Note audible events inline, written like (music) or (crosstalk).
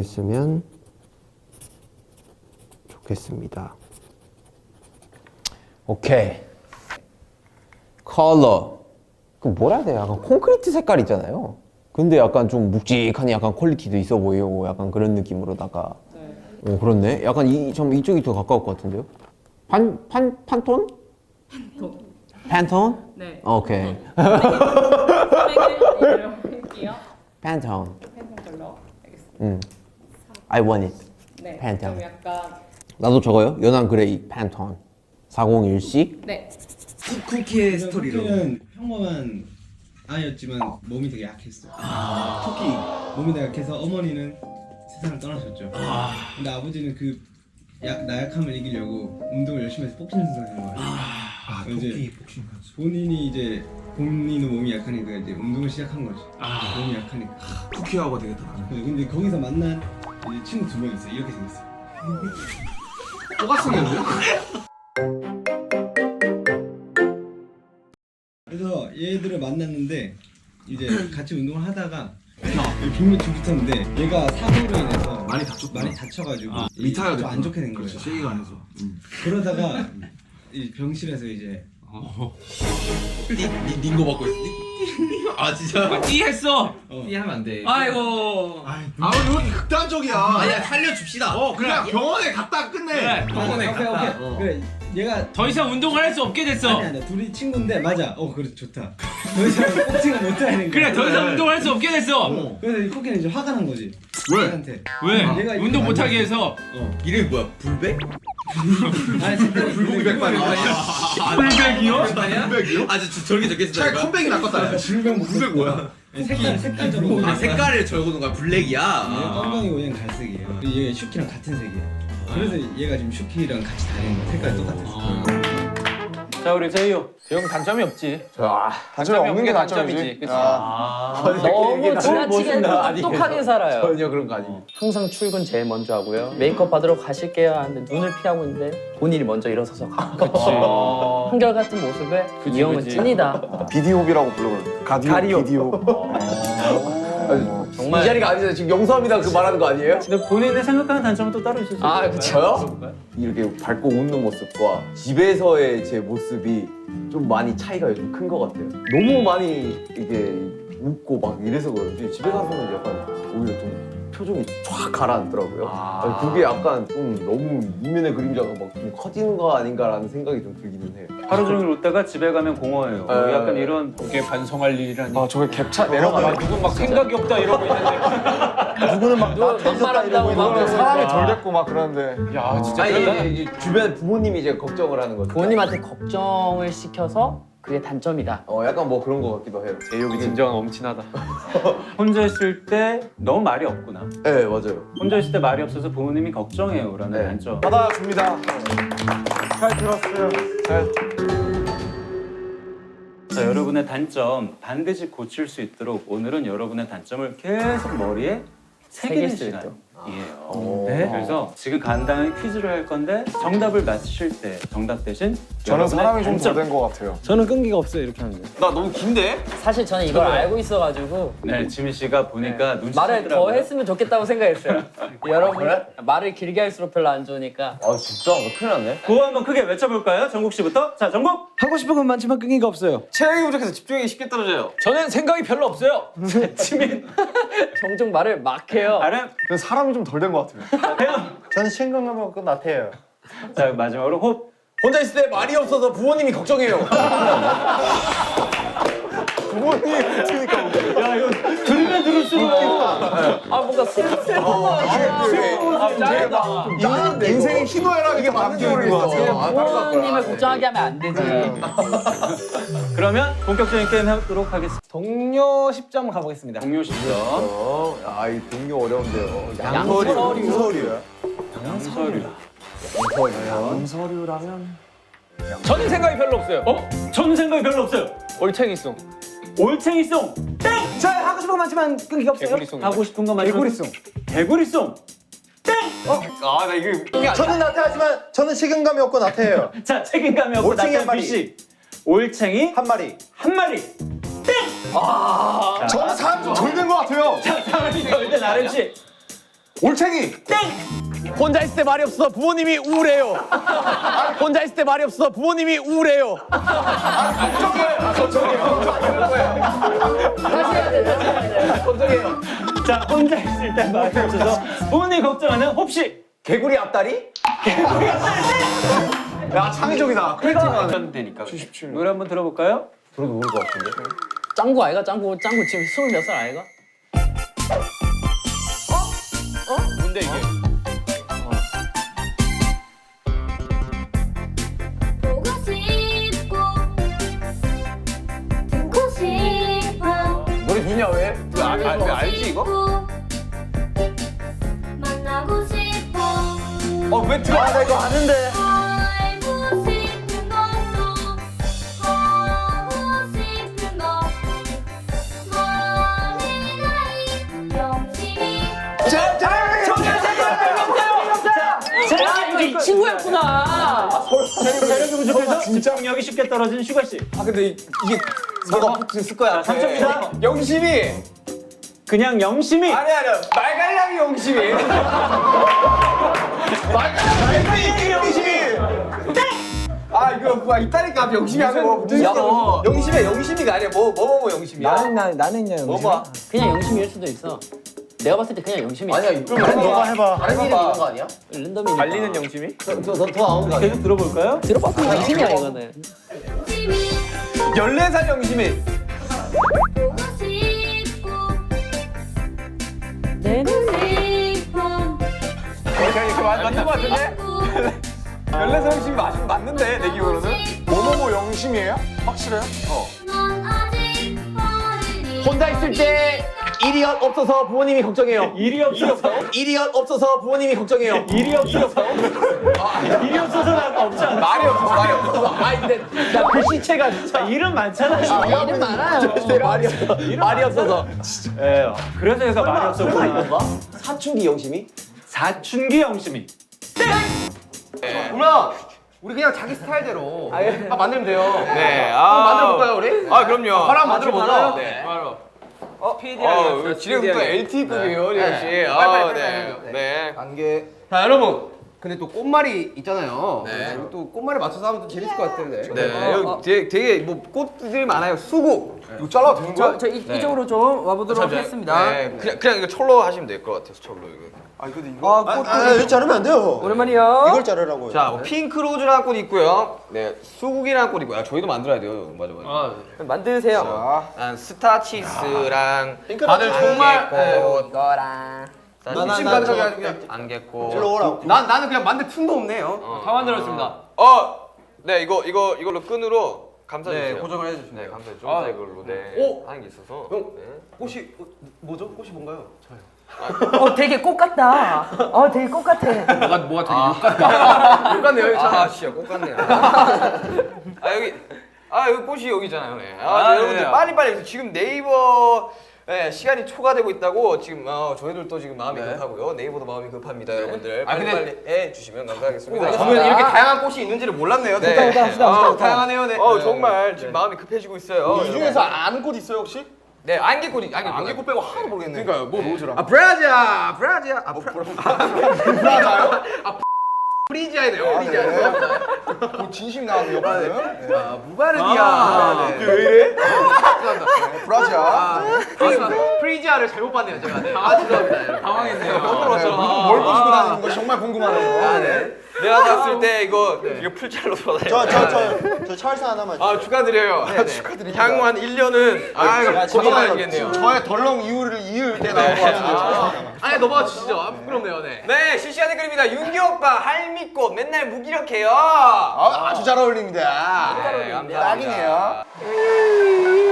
있으면 좋겠습니다. 오케이. 컬러. 그 뭐라 해야 돼? 약간 콘크리트 색깔 있잖아요. 근데 약간 좀 묵직한 약간 퀄리티도 있어 보이고 약간 그런 느낌으로다가. 오 그렇네. 약간 이, 좀 이쪽이 더 가까울 것 같은데요? 판, 판, 판톤? 팬톤? 네. 오케이. (laughs) 색을 할게요. 팬톤. 펜션 컬러. 알겠습니다. 음. I want it. 네. 펜션. 좀 약간 나도 저거요. 연한 그레이 팬톤. 401씩. 네. 쿠키의 스토리로 쿠키는 평범한 아이였지만 몸이 되게 약했어요. 쿠키 몸이 되게 약해서 어머니는 세상을 떠나셨죠. 근데 아버지는 그 약, 나약함을 이기려고 운동을 열심히 해서 복싱 선수가 된 거예요. 아 이제 복싱 선수 본인이 이제 본인은 몸이 약하니까 이제 운동을 시작한 거지. 아. 몸이 약하니까. 쿠키하고 다르네 네, 근데 거기서 만난 이제 친구 두 명 있어요. 이렇게 생겼어요. 똑같이 생겼는데? 그래서 얘들을 만났는데 이제 (laughs) 같이 운동을 하다가 빅매치 붙었는데 얘가 사고로 인해서 많이 다쳤구나. 많이 다쳐가지고 아, 리타이어 좀안 좋게 된 거예요. 그렇지 세계관에서 음. 그러다가 이 병실에서 이제 닌거 받고 있어. 아 진짜. 띠 했어. 어, 이 하면 안 돼. 아이고. 아왜 이렇게 극단적이야 아니야 살려줍시다. 어 그냥 병원에 갔다 끝내 그래. 병원에 오케이, 갔다. 오케이. 어. 그래 얘가 더 이상 운동을 할 수 없게 됐어. 아니 아니 둘이 친구인데 맞아. 어 그래 좋다. 더 이상 복싱을 못 하는 거야. 그래 더 이상 운동을 할 수 없게 됐어. 어, 그래서 이 쿠키는 이제 화가 난 거지. 왜? 얘한테. 왜? 얘가 이거 운동 못하게 만졌어. 해서. 어. 이름이 뭐야? 불백? 아니 진짜 불고기 백반이야 불백이요? 불백이요? 아 진짜 저렇게. 차라리 컴백이 낫겠다 먹고 불백 뭐야? 색깔 색깔적으로 아 색깔을 적어놓은 거야. 블랙이야. 아. 껌껌이고 얘는 갈색이에요. 얘가 슈키랑 같은 색이에요. 그래서 얘가 지금 슈키랑 같이 다니는 거야. 색깔이 똑같았어. 자 우리 제이요. 제형 단점이 없지. 단점이 없는 게 단점이지. 그치? 아. 너무 지나치게 똑똑하게 살아요. 전혀 그런 거 아니에요. 항상 출근 제일 먼저 하고요. 메이크업 받으러 가실게요 하는데 눈을 피하고 있는데 본인이 먼저 일어서서 가. 어. 한결같은 모습에 이 형은 그치. 찐이다. 비디오비라고 불러요. 가디오. 가디오. 비디오. 이 자리가 아니잖아요. 지금 영수합니다. 그 말하는 거 아니에요? 근데 본인의 생각하는 단점은 또 따로 있을 수 아, 있어요. 그쵸. 저요? 이렇게 밝고 웃는 모습과 집에서의 제 모습이 좀 많이 차이가 요즘 큰 것 같아요. 너무 많이 이게 웃고 막 이래서 그런지 집에 가서는 약간 오히려 좀 표정이 쫙 가라앉더라고요. 아. 그게 약간 좀 너무 이면의 그림자가 막 좀 커지는 거 아닌가라는 생각이 좀 들기는 해요. 하루 종일 웃다가 집에 가면 공허해요. 에. 약간 이런 그게 반성할 일이라니. 아 저게 갭차 내려가네. 누군 막 생각이 없다 이러고 있는데. 누구는 막 막말한다고 이러고 막 있는데 사람이 아. 덜 됐고 막 그러는데. 야 진짜 아니. 이제, 이제 주변 부모님이 이제 걱정을 하는 거죠. 부모님한테 걱정을 시켜서 그게 단점이다. 어 약간 뭐 그런 것 같기도 해요. 제이홉이 진정한 엄친하다. (laughs) 혼자 있을 때 너무 말이 없구나. 네 맞아요. 혼자 있을 때 말이 없어서 부모님이 걱정해요라는 네. 단점. 받아줍니다. 잘 들었어요. 잘. 자, 여러분의 단점 반드시 고칠 수 있도록 오늘은 여러분의 단점을 계속 머리에 새기는 새길 수 시간 이에요. 오. 네, 그래서 지금 간단한 퀴즈를 할 건데 정답을 맞히실 때 정답 대신 저는 여러분의 사람이 좀 단점. 덜된것 같아요. 저는 끈기가 없어요 이렇게 하는데. 나 너무 긴데? 사실 저는 이걸 알고 있어가지고 네, 지민 씨가 보니까 눈치 말을. 더 했으면 좋겠다고 생각했어요. (laughs) 여러분 말을 길게 할수록 별로 안 좋으니까 아 진짜? 나 큰일 났네. 구호 한번 크게 외쳐볼까요? 정국 씨부터. 자, 정국. 하고 싶은 건 많지만 끈기가 없어요. 체력이 부족해서 집중이 쉽게 떨어져요. 저는 생각이 별로 없어요. (laughs) 지민. (laughs) 종종 말을 막 해요. 아름. 사람이 좀 덜 된 것 같아요. 자, (laughs) 태연. 저는 신경감이 없고 나태해요. 자, 마지막으로 홉. 혼자 있을 때 말이 없어서 부모님이 걱정해요. (laughs) 부모님이 붙으니까 아 뭔가 슬슬 아. 인, 인생의 희노애락 이게 맞는지 모르겠어. 아, 것 부모님을. 걱정하게 하면 안 되지. (laughs) 그러면 본격적인 게임 해보도록 하겠습니다. 동료 10점 가보겠습니다. 동료 시점. 어, 아, 이 동료 어려운데요. 양서류. 서류요. 양서류. 서류라면 저는 생각이 별로 없어요. 어? 저는 생각이 별로 없어요. 올챙이송. 올챙이송. 땡! 싶은 건 많지만 끈기가 없어요. 하고 싶은 거 맞죠? 개구리송. 개구리송. 아, 나 이거 저는 나태하지만 저는 식은감이 없고 나태해요. (laughs) 자, 책임감이 없고 올챙이 한 나태한 마리. 비씨. 올챙이 한 마리. 한 마리. 저는 사람이 좀덜된것 같아요. 자, 사람이 덜된 아름 씨. 올챙이. 혼자 있을 때 말이 없어 부모님이 우울해요. 혼자 있을 때 말이 없어 부모님이 우울해요. 자, 혼자 있을 때 말이 없어서 부모님 걱정하는 혹시 개구리 앞다리? 야 창의적이다. 해도 되니까. 노래 한번 들어볼까요? 들어도 모를 것 같은데. 짱구 아이가 짱구 짱구 지금 스물 몇 살 아이가? 뭔데 이게? 좋냐 왜? 왜, 알, 알, 왜 알지 이거? 만나고 싶어 어 왜 들어? 아, 나 이거 아는데. 알고 싶은 것도 하고 싶은 거 머리가 영심이 아 이거 이 친구였구나. 체력이 부족해서 집중력이 쉽게 떨어진 슈가 씨. 아 근데 이- 이게 뭐가 붙을 거야. 자, 3초입니다. 영심이. 그냥 영심이. 아니 아니 말갈량이 영심이. (laughs) 말갈량이 영심이. 아 이거 뭐야 있다니까 영심이 하고 무슨 야. 영심이 영심이가 아니야 뭐 뭐 뭐 영심이야. 나는 나 나는 그냥 뭐봐. 그냥 영심일 수도 있어. 내가 봤을 때 그냥 영심이야. 아니야 그럼 너가 해봐. 다른 이름 있는 거 아니야? 랜덤이니까. 달리는 영심이? 더더 나온 거 아니야? 계속 들어볼까요? 들어봤고 영심이야 이거는. 영심이 14살 영심이. 보고 싶고 듣고 싶어 그냥 이렇게 맞- 맞는 거 같은데? (laughs) 14살 영심이 맞, 맞는데 내 기억으로는? 뭐뭐뭐 영심이에요? 확실해요? 넌 아직 어린이 혼자 있을 때 일이 없어서 부모님이 걱정해요. 일이 없어서. 일이 없어서 부모님이 걱정해요. 일이 없어서. 일이 없어서는 없잖아. 말이 없어 말이 없어. 아 근데 나 글씨체가 진짜 자, 일은 많잖아요. 일은 많아요. 말이 없어. 말이 없어서. 예. 그래서 얘가 말이 없었구나. 사춘기 영심이? 사춘기 영심이. 누나 우리 그냥 자기 스타일대로 아, 만들면 돼요. 네. 한번 만들어 볼까요 우리? 아 그럼요. 한번 만들어 보자. 네. 바로. 어, 진행부터 LT급이에요, 리안 씨. 네. 아, 빨리, 네. 빨리, 네. 단계. 자 여러분. 근데 또 꽃말이 있잖아요. 네. 또 꽃말에 맞춰서 하면 또 재밌을 것 같은데. 네. 여기 되게, 되게 뭐 꽃들이 많아요. 수국. 이거 잘라도 되는 거야? 저 이, 이쪽으로 좀 와보도록 하겠습니다. 네. 그냥 그냥 이거 철로 하시면 될 것 같아서 철로 이거. 아 근데 이거. 아, 꽃. 아, 이거 자르면 안 돼요. 오랜만이요. 이걸 자르라고요. 자, 뭐 핑크 로즈라는 꽃 있고요. 네, 수국이라는 꽃 있고요. 아, 저희도 만들어야 돼요. 맞아, 맞아. 만드세요. 자, 난 스타 치스랑 다들 정말. 네. 안개꽃, 이거랑. 심 가득하게 아주 그냥 안개꽃. 일로 오라고. 난 나는 그냥 만들 틈도 없네요. 어. 다 만들었습니다. 어, 네, 이거 이거 이걸로 끈으로 감싸 주세요. 네, 고정을 해주시면 네. 감싸 좀 아, 더 이걸로 네. 오! 하는 게 있어서. 형. 네. 꽃이 어, 뭐죠? 꽃이 뭔가요? 저요. 어 되게 꽃 같다. 어 되게 꽃 같아. 뭐가 뭐가 되게 욕 같다. (laughs) 욕 같네요. 아, 진짜 꽃같네요. (laughs) 아 여기, 아 여기 꽃이 여기잖아요. 네. 아, 아, 여러분들 네. 빨리 빨리 지금 네이버 네, 시간이 초과되고 있다고 지금 어, 저희들도 지금 마음이 네. 급하고요. 네이버도 마음이 급합니다, 여러분들. 아, 빨리 근데- 빨리 해 주시면 감사하겠습니다. 저는 이렇게 다양한 꽃이 있는지를 몰랐네요. 네. 합시다, 아. 다양하네요. 네. 어 네. 정말 지금 마음이 급해지고 있어요. 이 중에서 아는 꽃 있어요 혹시? 네 안개꽃이 안개꽃. 안개꽃 빼고 하나도 모르겠네. 그러니까요. 뭐 로즈랑. 아 브라지아 브라지아 아 브라 브라자요? 프리지아이네요. 프리지아. 그 진심 나왔네요. 옆에는. 네. 아 무바르디아. 아, 네. 왜 이래? 브라자. 프리지아를 잘못 봤네요 제가. 네. 아 죄송합니다. 당황했네요. 네, 뭘 보시고 다니는 거 정말 궁금하네요. 아, 네. 내가 봤을 때 이거 네. 이거 풀잘로 받아요. 저저저저 찰스 네. 하나만. 아 축하드려요. 네, 축하드립니다. 향후 한 1년은 아 고생하시겠네요. 저의 덜렁 이유를 이을 때 나온 것 같은데. 아. 아, 아니 넘어가 주시죠. 아, 부끄럽네요. 네. 네 실시간 댓글입니다. 윤기 오빠 할미꽃 맨날 무기력해요. 아, 아주 잘 어울립니다. 네, 감사합니다. 딱이네요. 음.